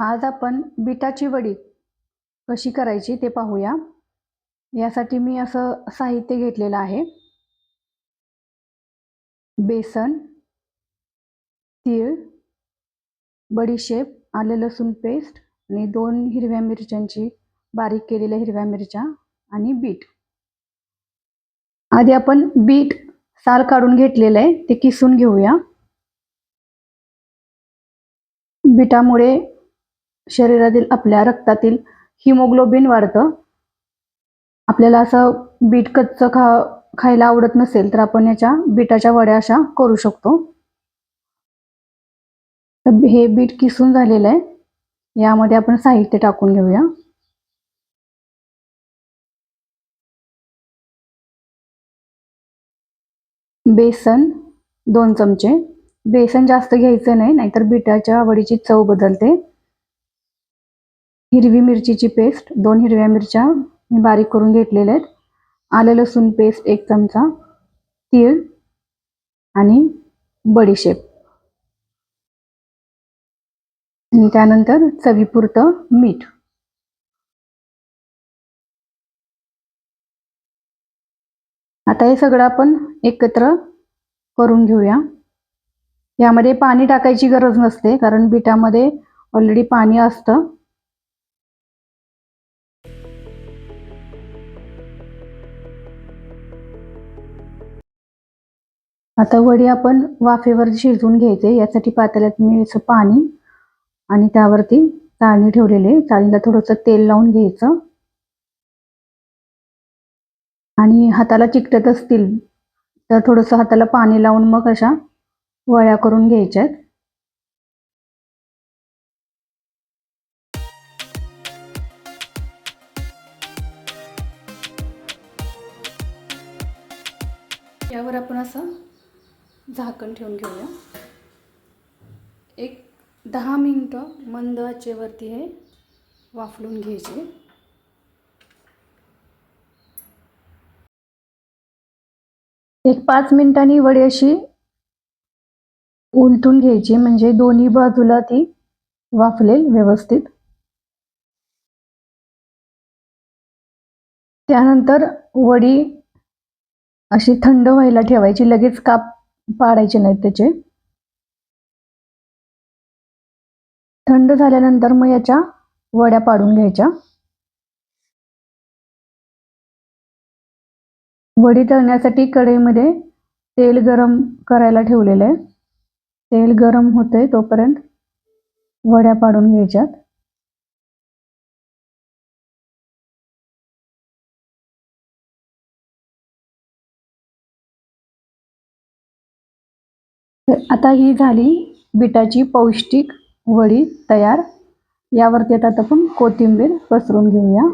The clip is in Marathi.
आज आपण बिटाची वडी कशी करायची ते पाहूया. यासाठी मी असं साहित्य घेतलेलं आहे. बेसन तीळ बडीशेप आलं लसूण पेस्ट आणि दोन हिरव्या मिरच्यांची बारीक केलेल्या हिरव्या मिरच्या आणि बीट. आधी आपण बीट साल काढून घेतलेलं आहे ते किसून घेऊया. बीटामुळे शरीरातील आपल्या रक्तातील हिमोग्लोबिन वाढतं. आपल्याला असं बीट कच्चं खा खायला आवडत नसेल तर आपण याच्या बीटाच्या वड्या अशा करू शकतो. तर हे बीट किसून झालेलं आहे. यामध्ये आपण साहित्य टाकून घेऊया. बेसन दोन चमचे. बेसन जास्त घ्यायचं नाही नाहीतर बिटाच्या वडीची चव बदलते. हिरवी मिरचीची पेस्ट दोन हिरव्या मिरच्या मी बारीक करून घेतलेल्या आहेत. आलं लसूण पेस्ट एक चमचा तीळ आणि बडीशेप. आणि त्यानंतर चवीपुरतं मीठ. आता हे सगळं आपण एकत्र करून घेऊया. यामध्ये पाणी टाकायची गरज नसते कारण बिटामध्ये ऑलरेडी पाणी असतं. आता वडी आपण वाफेवर शिजवून घ्यायचे. यासाठी पातेल्यात मी असं पाणी आणि त्यावरती चाळणी ठेवलेली चाळणीला थोडंसं तेल लावून घ्यायचं. आणि हाताला चिकटत असतील तर थोडंसं हाताला पाणी लावून मग अशा वळ्या करून घ्यायच्या आहेत यावर आपण असं झाकण ठेवून घेऊया. एक दहा मिनटं मंद आचेवरती हे वाफलून घ्यायचे. एक पाच मिनिटांनी वडी अशी उलटून घ्यायची म्हणजे दोन्ही बाजूला ती वाफलेल व्यवस्थित. त्यानंतर वडी अशी थंड व्हायला ठेवायची लगेच काप पाडायचे नाहीत त्याचे. थंड झाल्यानंतर मग याच्या वड्या पाडून घ्यायच्या. वडी तळण्यासाठी कढईमध्ये तेल गरम करायला ठेवलेलं आहे. तेल गरम होतंय तोपर्यंत वड्या पाडून घ्यायच्यात. तर आता ही झाली बिटाची पौष्टिक वडी तयार. यावरती आता आपण कोथिंबीर पसरून घेऊया.